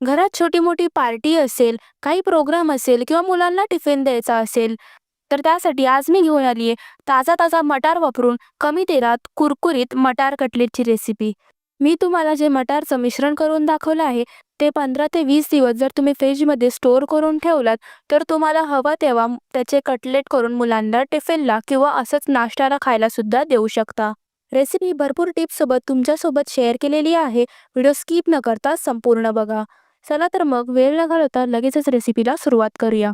घरात छोटी मोठी पार्टी असेल काही प्रोग्राम असेल किंवा मुलांना टिफिन द्यायचा असेल तर त्यासाठी आज मी घेऊन आली आहे ताजा ताजा मटार वापरून कमी तेलात कुरकुरीत मटार कटलेटची रेसिपी मी तुम्हाला जे मटारचं मिश्रण करून दाखवलं आहे ते पंधरा ते वीस दिवस जर तुम्ही फ्रीजमध्ये स्टोअर करून ठेवलात तर तुम्हाला हवं तेव्हा त्याचे कटलेट करून मुलांना टिफिनला किंवा असंच नाश्त्याला खायला सुद्धा देऊ शकता. रेसिपी भरपूर टिप्ससोबत तुमच्यासोबत शेअर केलेली आहे व्हिडिओ स्किप न करता संपूर्ण बघा. चला तर मग वेळ न घालवता लगेचच रेसिपीला सुरुवात करूया.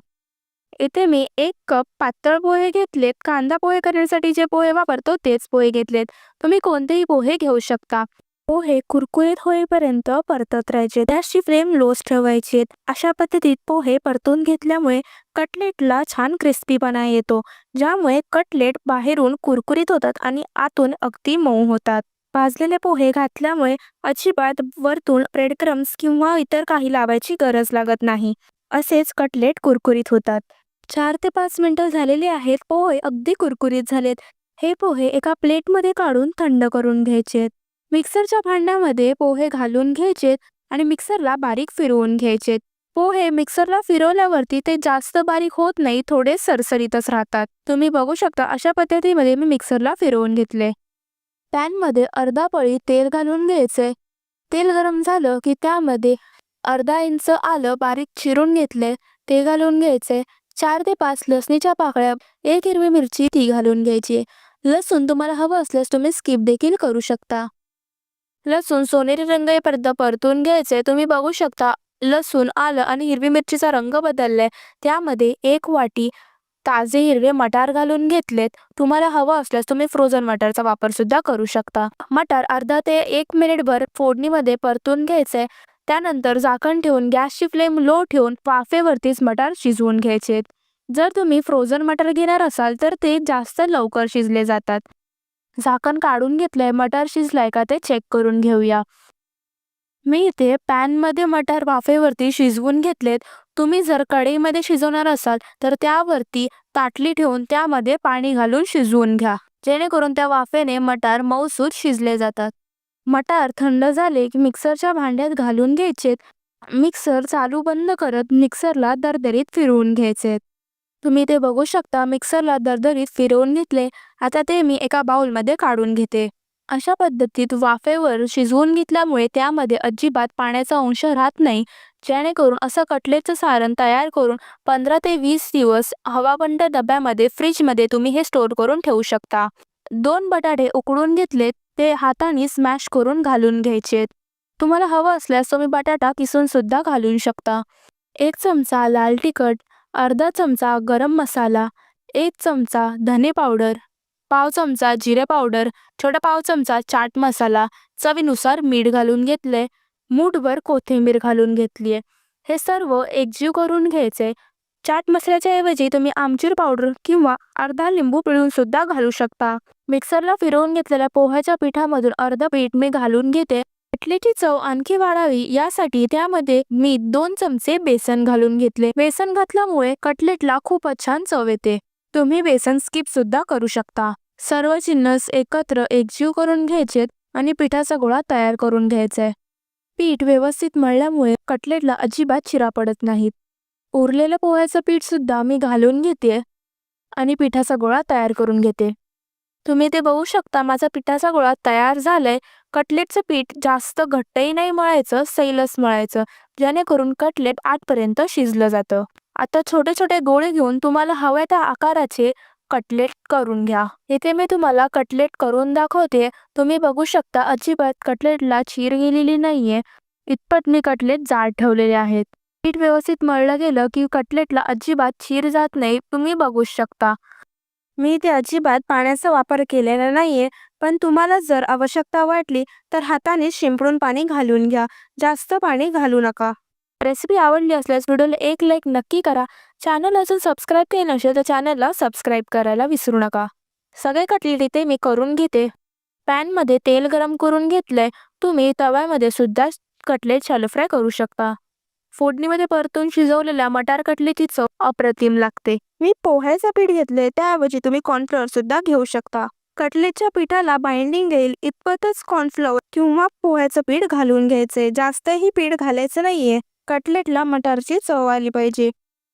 इथे मी एक कप पातळ पोहे घेतलेत. कांदा पोहे करण्यासाठी जे पोहे वापरतो तेच पोहे घेतलेत. तुम्ही कोणतेही पोहे घेऊ शकता. पोहे कुरकुरीत होईपर्यंत परतत राहायचे. गॅसची फ्लेम लोच ठेवायची. अशा पद्धतीत पोहे परतून घेतल्यामुळे कटलेटला छान क्रिस्पीपणा येतो. ज्यामुळे कटलेट बाहेरून कुरकुरीत होतात आणि आतून अगदी मऊ होतात. भाजलेले पोहे घातल्यामुळे अजिबात वरतून ब्रेडक्रम्स किंवा इतर काही लावायची गरज लागत नाही असेच कटलेट कुरकुरीत होतात. चार ते पाच मिनटं झालेली आहेत पोहे अगदी कुरकुरीत झालेत. हे पोहे एका प्लेटमध्ये काढून थंड करून घ्यायचेत. मिक्सरच्या भांड्यामध्ये पोहे घालून घ्यायचेत आणि मिक्सरला बारीक फिरवून घ्यायचेत. पोहे मिक्सरला फिरवल्यावरती ते जास्त बारीक होत नाही थोडे सरसरीतच राहतात. तुम्ही बघू शकता अशा पद्धतीमध्ये मी मिक्सरला फिरवून घेतले. पॅनमध्ये अर्धा पळी तेल घालून घ्यायचे. तेल गरम झालं की त्यामध्ये अर्धा इंच आलं बारीक चिरून घेतले ते घालून घ्यायचे. चार ते पाच लसणीच्या पाकळ्या एक हिरवी मिरची ती घालून घ्यायची. लसूण तुम्हाला हवं असल्यास तुम्ही स्किप देखील करू शकता. लसूण सोनेरी रंग येपर्यंत परतून घ्यायचे. तुम्ही बघू शकता लसूण आलं आणि हिरवी मिरचीचा रंग बदललाय. त्यामध्ये एक वाटी ताजे हिरवे मटार घालून घेतलेत. तुम्हाला हवं असल्यास तुम्ही फ्रोझन मटारचा वापर सुद्धा करू शकता. मटार अर्धा ते एक मिनिटभर फोडणीमध्ये परतून घ्यायचे. त्यानंतर झाकण ठेवून गॅसची फ्लेम लो ठेवून वाफेवरतीच मटार शिजवून घ्यायचे. जर तुम्ही फ्रोझन मटार घेणार असाल तर ते जास्त लवकर शिजले जातात. झाकण काढून घेतलंय मटार शिजलाय का ते चेक करून घेऊया. मी इथे पॅनमध्ये मटार वाफेवरती शिजवून घेतलेत. तुम्ही जर कढईमध्ये शिजवणार असाल तर त्यावरती ताटली ठेवून त्यामध्ये पाणी घालून शिजवून घ्या. जेणेकरून त्या वाफेने मटार मऊसूद शिजले जातात. मटार थंड झाले की मिक्सरच्या भांड्यात घालून घ्यायचेत मिक्सर चालू बंद करत मिक्सरला दरदरीत फिरवून घ्यायचेत तुम्ही ते बघू शकता मिक्सरला दरदरीत फिरवून घेतले. आता ते मी एका बाउलमध्ये काढून घेते. अशा पद्धतीत वाफेवर शिजवून घेतल्यामुळे त्यामध्ये अजिबात पाण्याचा अंश राहत नाही. जेणेकरून असं कटलेटचं सारण तयार करून पंधरा ते वीस दिवस हवाबंद डब्यामध्ये फ्रीजमध्ये तुम्ही हे स्टोअर करून ठेवू शकता. दोन बटाटे उकडून घेतलेत ते हाताने स्मॅश करून घालून घ्यायचेत तुम्हाला हवं असल्यास तुम्ही बटाटा किसून सुद्धा घालून शकता. एक चमचा लाल तिखट अर्धा चमचा गरम मसाला एक चमचा धने पावडर पाव चमचा जिरे पावडर छोटा पाव चमचा चाट मसाला चवीनुसार मीठ घालून घेतले. मूठभर कोथिंबीर घालून घेतली आहे. हे सर्व एकजीव करून घ्यायचे. चाट मसाल्याच्या ऐवजी तुम्ही आमचूर पावडर किंवा अर्धा लिंबू पिळून सुद्धा घालू शकता. मिक्सरला फिरवून घेतलेल्या पोह्याच्या पिठामधून अर्ध पीठ मी घालून घेते. कटलेटची चव आणखी वाढावी यासाठी त्यामध्ये मी दोन चमचे बेसन घालून घेतले. बेसन घातल्यामुळे कटलेटला खूपच छान चव येते. तुम्ही बेसन स्किप सुद्धा करू शकता. सर्व जिन्नस एकत्र एकजीव करून घ्यायचेत आणि पिठाचा गोळा तयार करून घ्यायचा पीठ व्यवस्थित मळल्यामुळे कटलेटला अजिबात चिरा पडत नाहीत. उरलेलं पोह्याचं पीठसुद्धा मी घालून घेते आणि पिठाचा गोळा तयार करून घेते. तुम्ही ते बघू शकता माझा पिठाचा गोळा तयार झालाय. कटलेटचं पीठ जास्त घट्टही नाही मळायचं सैलच मळायचं जेणेकरून कटलेट आठपर्यंत शिजलं जातं. आता छोटे छोटे गोळे घेऊन तुम्हाला हव्या त्या आकाराचे कटलेट करून घ्या. इथे मी तुम्हाला कटलेट करून दाखवते. तुम्ही बघू शकता अजिबात कटलेटला चीर गेलेली नाहीये. इतपत मी कटलेट जाड ठेवलेले आहेत. पीठ व्यवस्थित मळलं गेलं की कटलेटला अजिबात चीर जात नाही तुम्ही बघू शकता. मी इथे अजिबात पाण्याचा वापर केलेला नाहीये पण तुम्हाला जर आवश्यकता वाटली तर हाताने शिंपडून पाणी घालून घ्या. जास्त पाणी घालू नका. रेसिपी आवडली असल्यास व्हिडिओला एक लाईक नक्की करा. चॅनल अजून सबस्क्राईब केलं नसेल तर चॅनलला सबस्क्राईब करायला विसरू नका. सगळे कटलेट इथे मी करून घेते. पॅनमध्ये तेल गरम करून घेतलंय. तुम्ही तव्यामध्ये सुद्धा कटलेट शॅलो फ्राय करू शकता. फोडणीमध्ये परतून शिजवलेल्या मटार कटलेटची चव अप्रतिम लागते. मी पोह्याचं पीठ घेतले त्याऐवजी तुम्ही कॉर्नफ्लॉवर सुद्धा घेऊ शकता. कटलेटच्या पिठाला बाइंडिंग येईल. इतपतच कॉर्नफ्लॉवर किंवा पोह्याचं पीठ घालून घ्यायचे जास्तही पीठ घालायचं नाहीये. कटलेटला मटारची चव आली पाहिजे.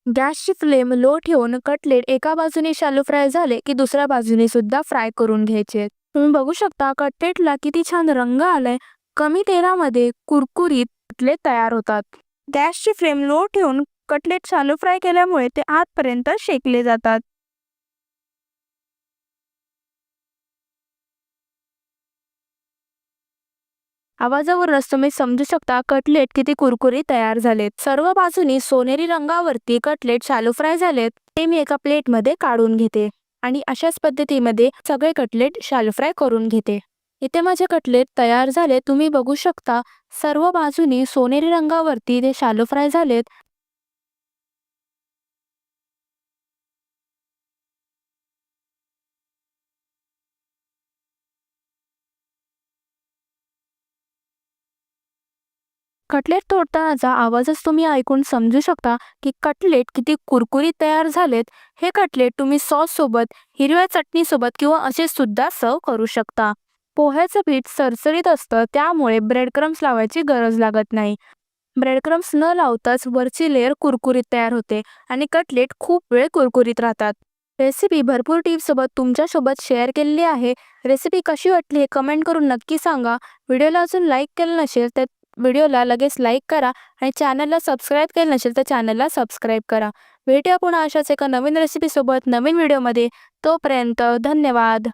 गॅसची फ्लेम लो ठेवून कटलेट एका बाजूने शालू फ्राय झाले की दुसऱ्या बाजूने सुद्धा फ्राय करून घ्यायचे. तुम्ही बघू शकता कटलेटला किती छान रंग आलाय. कमी तेलामध्ये कुरकुरीत कटलेट तयार होतात. गॅसची फ्लेम लो ठेवून कटलेट शालू फ्राय केल्यामुळे ते आतपर्यंत शेकले जातात. आवाजावरूनच तुम्ही समजू शकता कटलेट किती कुरकुरी तयार झालेत. सर्व बाजूनी सोनेरी रंगावरती कटलेट शालू फ्राय झालेत. ते मी एका प्लेटमध्ये काढून घेते आणि अशाच पद्धतीमध्ये सगळे कटलेट शालू फ्राय करून घेते. इथे माझे कटलेट तयार झाले. तुम्ही बघू शकता सर्व बाजूनी सोनेरी रंगावरती ते शालू फ्राय झालेत. कटलेट तोडतानाचा आवाजच तुम्ही ऐकून समजू शकता की कटलेट किती कुरकुरीत तयार झालेत. हे कटलेट तुम्ही सॉससोबत हिरव्या चटणीसोबत किंवा असे सुद्धा सर्व करू शकता. पोह्याचं पीठ सरसरीत असतं त्यामुळे ब्रेड क्रम्स लावायची गरज लागत नाही. ब्रेड क्रम्स न लावताच वरची लेअर कुरकुरीत तयार होते आणि कटलेट खूप वेळ कुरकुरीत राहतात. रेसिपी भरपूर टिप्ससोबत तुमच्यासोबत शेअर केलेली आहे. रेसिपी कशी वाटली हे कमेंट करून नक्की सांगा. व्हिडिओला अजून लाईक केलं नसेल तर व्हिडिओला लगेच लाईक करा आणि चॅनलला सबस्क्राईब केलं नसेल तर चॅनलला सबस्क्राईब करा. भेटूया पुन्हा अशाच एका नवीन रेसिपीसोबत नवीन व्हिडिओमध्ये. तोपर्यंत धन्यवाद.